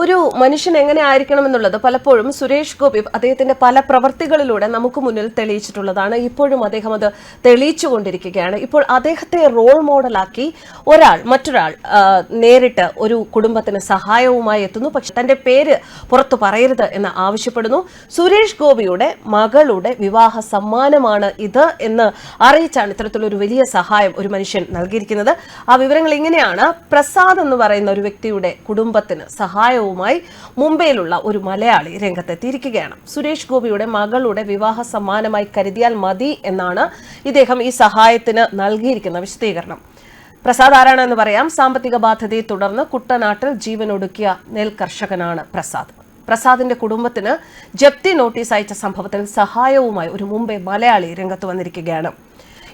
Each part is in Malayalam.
ഒരു മനുഷ്യൻ എങ്ങനെ ആയിരിക്കണം എന്നുള്ളത് പലപ്പോഴും സുരേഷ് ഗോപി അദ്ദേഹത്തിന്റെ പല പ്രവർത്തികളിലൂടെ നമുക്ക് മുന്നിൽ തെളിയിച്ചിട്ടുള്ളതാണ്. ഇപ്പോഴും അദ്ദേഹം അത് തെളിയിച്ചുകൊണ്ടിരിക്കുകയാണ്. ഇപ്പോൾ അദ്ദേഹത്തെ റോൾ മോഡലാക്കി ഒരാൾ മറ്റൊരാൾ നേരിട്ട് ഒരു കുടുംബത്തിന് സഹായവുമായി എത്തുന്നു. പക്ഷെ തന്റെ പേര് പുറത്തു പറയരുത് എന്ന് ആവശ്യപ്പെടുന്നു. സുരേഷ് ഗോപിയുടെ മകളുടെ വിവാഹ സമ്മാനമാണ് ഇത് എന്ന് അറിയിച്ചാണ് ഇത്തരത്തിലൊരു വലിയ സഹായം ഒരു മനുഷ്യൻ നൽകിയിരിക്കുന്നത്. ആ വിവരങ്ങൾ ഇങ്ങനെയാണ്. പ്രസാദ് എന്ന് പറയുന്ന ഒരു വ്യക്തിയുടെ കുടുംബത്തിന് സഹായവുമായി മുംബൈയിലുള്ള ഒരു മലയാളി രംഗത്തെത്തിയിരിക്കുകയാണ്. സുരേഷ് ഗോപിയുടെ മകളുടെ വിവാഹ സമ്മാനമായി കരുതിയാൽ മതി എന്നാണ് ഇദ്ദേഹം ഈ സഹായത്തിന് നൽകിയിരിക്കുന്ന വിശദീകരണം. പ്രസാദ് ആരാണെന്ന് പറയാം. സാമ്പത്തിക ബാധ്യതയെ തുടർന്ന് കുട്ടനാട്ടിൽ ജീവനൊടുക്കിയ നെൽ കർഷകനാണ് പ്രസാദ്. പ്രസാദിന്റെ കുടുംബത്തിന് ജപ്തി നോട്ടീസ് അയച്ച സംഭവത്തിൽ സഹായവുമായി ഒരു മുംബൈ മലയാളി രംഗത്ത് വന്നിരിക്കുകയാണ്.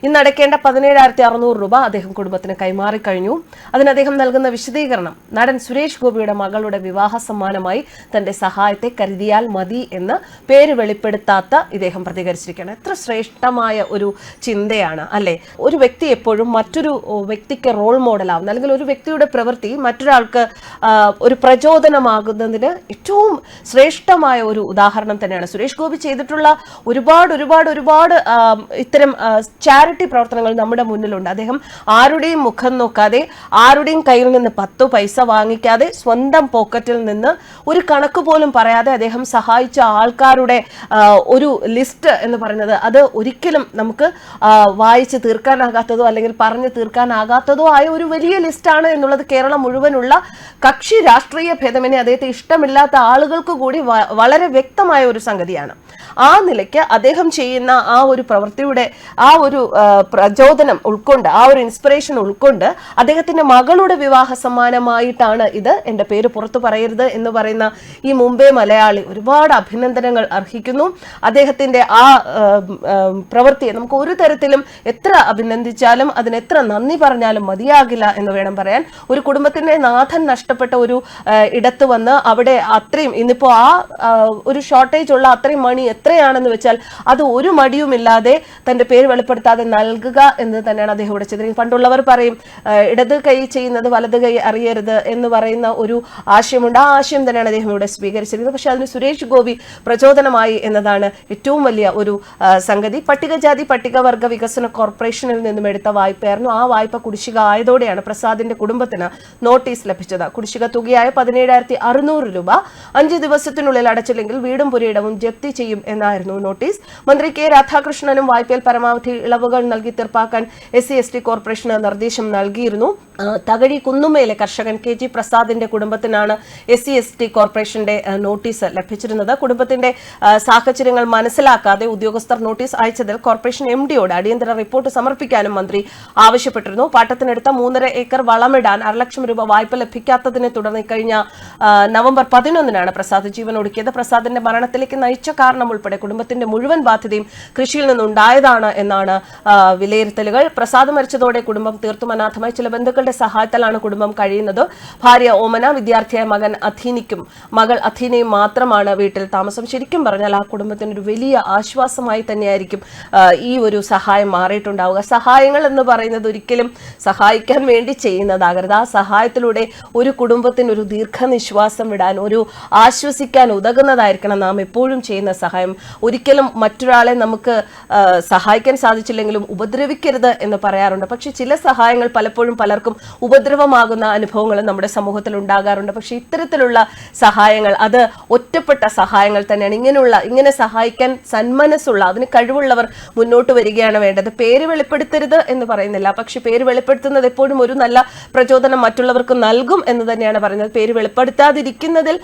ഇന്ന് അടയ്ക്കേണ്ട പതിനേഴായിരത്തി അറുന്നൂറ് രൂപ അദ്ദേഹം കുടുംബത്തിന് കൈമാറിക്കഴിഞ്ഞു അതിന് അദ്ദേഹം നൽകുന്ന വിശദീകരണം നടൻ സുരേഷ് ഗോപിയുടെ മകളുടെ വിവാഹ സമ്മാനമായി തന്റെ സഹായത്തെ കരുതിയാൽ മതി എന്ന് പേര് വെളിപ്പെടുത്താത്ത ഇദ്ദേഹം പ്രതികരിച്ചിരിക്കുകയാണ്. എത്ര ശ്രേഷ്ഠമായ ഒരു ചിന്തയാണ് അല്ലെ? ഒരു വ്യക്തി എപ്പോഴും മറ്റൊരു വ്യക്തിക്ക് റോൾ മോഡലാവുന്ന അല്ലെങ്കിൽ ഒരു വ്യക്തിയുടെ പ്രവൃത്തി മറ്റൊരാൾക്ക് ഒരു പ്രചോദനമാകുന്നതിന് ഏറ്റവും ശ്രേഷ്ഠമായ ഒരു ഉദാഹരണം തന്നെയാണ്. സുരേഷ് ഗോപി ചെയ്തിട്ടുള്ള ഒരുപാട് ഒരുപാട് ഒരുപാട് ഇത്തരം ചാരിറ്റി പ്രവർത്തനങ്ങൾ നമ്മുടെ മുന്നിലുണ്ട്. അദ്ദേഹം ആരുടെയും മുഖം നോക്കാതെ ആരുടെയും കയ്യിൽ നിന്ന് പത്തു പൈസ വാങ്ങിക്കാതെ സ്വന്തം പോക്കറ്റിൽ നിന്ന് ഒരു കണക്ക് പോലും പറയാതെ അദ്ദേഹം സഹായിച്ച ആൾക്കാരുടെ ഒരു ലിസ്റ്റ് എന്ന് പറയുന്നത് അത് ഒരിക്കലും നമുക്ക് വായിച്ച് തീർക്കാനാകാത്തതോ അല്ലെങ്കിൽ പറഞ്ഞ് തീർക്കാനാകാത്തതോ ആയ ഒരു വലിയ ലിസ്റ്റാണ് എന്നുള്ളത് കേരളം മുഴുവനുള്ള കക്ഷി രാഷ്ട്രീയ ഭേദമനെ അദ്ദേഹത്തെ ഇഷ്ടമില്ലാത്ത ആളുകൾക്ക് കൂടി വളരെ വ്യക്തമായ ഒരു സംഗതിയാണ്. ആ നിലയ്ക്ക് അദ്ദേഹം ചെയ്യുന്ന ആ ഒരു പ്രവൃത്തിയുടെ ആ ഒരു പ്രചോദനം ഉൾക്കൊണ്ട് ആ ഒരു ഇൻസ്പിറേഷൻ ഉൾക്കൊണ്ട് അദ്ദേഹത്തിന്റെ മകളുടെ വിവാഹ സമ്മാനമായിട്ടാണ് ഇത് എന്റെ പേര് പുറത്തു പറയരുത് എന്ന് പറയുന്ന ഈ മുംബൈ മലയാളി ഒരുപാട് അഭിനന്ദനങ്ങൾ അർഹിക്കുന്നു. അദ്ദേഹത്തിന്റെ ആ പ്രവൃത്തിയെ നമുക്ക് ഒരു തരത്തിലും എത്ര അഭിനന്ദിച്ചാലും അതിന് എത്ര നന്ദി പറഞ്ഞാലും മതിയാകില്ല എന്ന് വേണം പറയാൻ. ഒരു കുടുംബത്തിന്റെ നാഥൻ നഷ്ടപ്പെട്ട ഒരു ഇടത്ത് വന്ന് അവിടെ അത്രയും ഇന്നിപ്പോ ആ, ഒരു ഷോർട്ടേജ് ഉള്ള അത്രയും മണി എത്രയാണെന്ന് വെച്ചാൽ അത് ഒരു മടിയുമില്ലാതെ തന്റെ പേര് വെളിപ്പെടുത്താതെ നൽകുക എന്ന് തന്നെയാണ് അദ്ദേഹം ഇവിടെ ചെയ്തിരിക്കുന്നത്. പണ്ടുള്ളവർ പറയും ഇടത് കൈ ചെയ്യുന്നത് വലത് കൈ അറിയരുത് എന്ന് പറയുന്ന ഒരു ആശയമുണ്ട്. ആ ആശയം തന്നെയാണ് അദ്ദേഹം ഇവിടെ സ്വീകരിച്ചിരിക്കുന്നത്. പക്ഷെ അതിന് സുരേഷ് ഗോപി പ്രചോദനമായി എന്നതാണ് ഏറ്റവും വലിയ ഒരു സംഗതി. പട്ടികജാതി പട്ടികവർഗ വികസന കോർപ്പറേഷനിൽ നിന്നും എടുത്ത വായ്പയായിരുന്നു. ആ വായ്പ കുടിശ്ശിക ആയതോടെയാണ് പ്രസാദിന്റെ കുടുംബത്തിന് നോട്ടീസ് ലഭിച്ചത്. കുടിശ്ശിക തുകയായ പതിനേഴായിരത്തി അറുന്നൂറ് രൂപ അഞ്ച് ദിവസത്തിനുള്ളിൽ അടച്ചില്ലെങ്കിൽ വീടും പുരയിടവും ജപ്തി ചെയ്യും എന്നായിരുന്നു നോട്ടീസ്. മന്ത്രി കെ രാധാകൃഷ്ണനും വായ്പയിൽ പരമാവധി ഇളവുകൾ നൽകി തീർപ്പാക്കാൻ എസ് സി എസ് ടി കോർപ്പറേഷന് നിർദ്ദേശം നൽകിയിരുന്നു. തകഴി കുന്നുമ്മയിലെ കർഷകൻ കെ ജി പ്രസാദിന്റെ കുടുംബത്തിനാണ് എസ് സി എസ് ടി കോർപ്പറേഷന്റെ നോട്ടീസ് ലഭിച്ചിരുന്നത്. കുടുംബത്തിന്റെ സാഹചര്യങ്ങൾ മനസ്സിലാക്കാതെ ഉദ്യോഗസ്ഥർ നോട്ടീസ് അയച്ചതിൽ കോർപ്പറേഷൻ എം ഡിയോട് അടിയന്തര റിപ്പോർട്ട് സമർപ്പിക്കാനും മന്ത്രി ആവശ്യപ്പെട്ടിരുന്നു. പാട്ടത്തിനെടുത്ത മൂന്നര ഏക്കർ വളമിടാൻ അരലക്ഷം രൂപ വായ്പ ലഭിക്കാത്തതിനെ തുടർന്ന് കഴിഞ്ഞ നവംബർ പതിനൊന്നിനാണ് പ്രസാദ് ജീവൻ ഒടുക്കിയത്. പ്രസാദിന്റെ മരണത്തിലേക്ക് നയിച്ച കാരണം ഉൾപ്പെടെ കുടുംബത്തിന്റെ മുഴുവൻ ബാധ്യതയും കൃഷിയിൽ നിന്നുണ്ടായതാണ് എന്നാണ് വിലയിരുത്തലുകൾ. പ്രസാദ് മരിച്ചതോടെ കുടുംബം തീർത്തും അനാഥമായി. ചില ബന്ധുക്കളുടെ സഹായത്താലാണ് കുടുംബം കഴിയുന്നത്. ഭാര്യ ഓമന വിദ്യാർത്ഥിയായ മകൻ അഥീനിക്കും മകൾ അഥീനയും മാത്രമാണ് വീട്ടിൽ താമസം. ശരിക്കും പറഞ്ഞാൽ ആ കുടുംബത്തിന് ഒരു വലിയ ആശ്വാസമായി തന്നെയായിരിക്കും ഈ ഒരു സഹായം മാറിയിട്ടുണ്ടാവുക. സഹായങ്ങൾ എന്ന് പറയുന്നത് ഒരിക്കലും സഹായിക്കാൻ വേണ്ടി ചെയ്യുന്നതാകരുത്. ആ സഹായത്തിലൂടെ ഒരു കുടുംബത്തിന് ഒരു ദീർഘനിശ്വാസം വിടാൻ ഒരു ആശ്വസിക്കാൻ ഉതകുന്നതായിരിക്കണം നാം എപ്പോഴും ചെയ്യുന്ന സഹായം. ഒരിക്കലും മറ്റൊരാളെ നമുക്ക് സഹായിക്കാൻ സഹായിക്കാൻ സാധിച്ചില്ലെങ്കിലും ഉപദ്രവിക്കരുത് എന്ന് പറയാറുണ്ട്. പക്ഷെ ചില സഹായങ്ങൾ പലപ്പോഴും പലർക്കും ഉപദ്രവമാകുന്ന അനുഭവങ്ങൾ നമ്മുടെ സമൂഹത്തിൽ ഉണ്ടാകാറുണ്ട്. പക്ഷെ ഇത്തരത്തിലുള്ള സഹായങ്ങൾ അത് ഒറ്റപ്പെട്ട സഹായങ്ങൾ തന്നെയാണ്. ഇങ്ങനെയുള്ള ഇങ്ങനെ സഹായിക്കാൻ സന്മനസ്സുള്ള അതിന് കഴിവുള്ളവർ മുന്നോട്ട് വരികയാണ് വേണ്ടത്. പേര് വെളിപ്പെടുത്തരുത് എന്ന് പറയുന്നില്ല. പക്ഷെ പേര് വെളിപ്പെടുത്തുന്നത് എപ്പോഴും ഒരു നല്ല പ്രചോദനം മറ്റുള്ളവർക്ക് നൽകും എന്ന് തന്നെയാണ് പറയുന്നത്. പേര് വെളിപ്പെടുത്താതിരിക്കുന്നതിൽ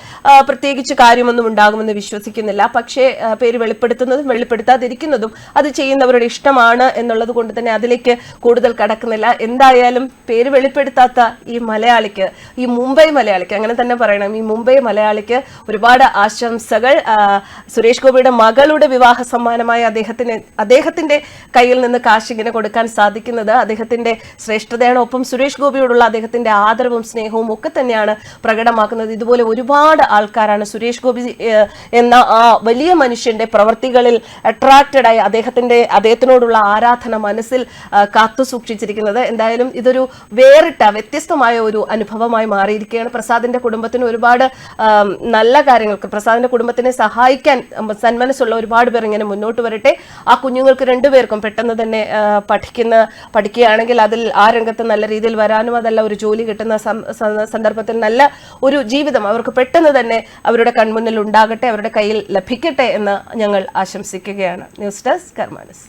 പ്രത്യേകിച്ച് കാര്യമൊന്നും ഉണ്ടാകുമെന്ന് വിശ്വസിക്കുന്നില്ല. പക്ഷേ പേര് വെളിപ്പെടുത്തുന്നതും വെളിപ്പെടുത്താതിരിക്കുന്നതും അത് ചെയ്യുന്നവരുടെ ഇഷ്ടമാണ് എന്നുള്ളത് കൊണ്ട് തന്നെ അതിലേക്ക് കൂടുതൽ കടക്കുന്നില്ല. എന്തായാലും പേര് വെളിപ്പെടുത്താത്ത ഈ മലയാളിക്ക് ഈ മുംബൈ മലയാളിക്ക് അങ്ങനെ തന്നെ പറയണം ഈ മുംബൈ മലയാളിക്ക് ഒരുപാട് ആശംസകൾ. സുരേഷ് ഗോപിയുടെ മകളുടെ വിവാഹ സമ്മാനമായി അദ്ദേഹത്തിന് അദ്ദേഹത്തിന്റെ കയ്യിൽ നിന്ന് കാശ് കൊടുക്കാൻ സാധിക്കുന്നത് അദ്ദേഹത്തിന്റെ ശ്രേഷ്ഠതയാണ്. ഒപ്പം സുരേഷ് ഗോപിയോടുള്ള അദ്ദേഹത്തിന്റെ ആദരവും സ്നേഹവും ഒക്കെ തന്നെയാണ് പ്രകടമാക്കുന്നത്. ഇതുപോലെ ഒരുപാട് ആൾക്കാരാണ് സുരേഷ് ഗോപി എന്ന ആ വലിയ മനുഷ്യന്റെ പ്രവർത്തികളിൽ അട്രാക്റ്റഡായി അദ്ദേഹത്തിന്റെ അദ്ദേഹത്തിനോടുള്ള ആരാധന ആരാധന മനസ്സിൽ കാത്തു സൂക്ഷിച്ചിരിക്കുന്നത്. എന്തായാലും ഇതൊരു വേറിട്ട വ്യത്യസ്തമായ ഒരു അനുഭവമായി മാറിയിരിക്കുകയാണ്. പ്രസാദിന്റെ കുടുംബത്തിന് ഒരുപാട് നല്ല കാര്യങ്ങൾക്ക് പ്രസാദിന്റെ കുടുംബത്തിനെ സഹായിക്കാൻ സന്മനസ്സുള്ള ഒരുപാട് പേർ ഇങ്ങനെ മുന്നോട്ട് വരട്ടെ. ആ കുഞ്ഞുങ്ങൾക്ക് രണ്ടുപേർക്കും പെട്ടെന്ന് തന്നെ പഠിക്കുന്ന പഠിക്കുകയാണെങ്കിൽ അതിൽ ആ രംഗത്ത് നല്ല രീതിയിൽ വരാനും അതല്ല ഒരു ജോലി കിട്ടുന്ന സന്ദർഭത്തിൽ നല്ല ഒരു ജീവിതം അവർക്ക് പെട്ടെന്ന് തന്നെ അവരുടെ കൺമുന്നിൽ ഉണ്ടാകട്ടെ അവരുടെ കയ്യിൽ ലഭിക്കട്ടെ എന്ന് ഞങ്ങൾ ആശംസിക്കുകയാണ്. News desk Karmanas.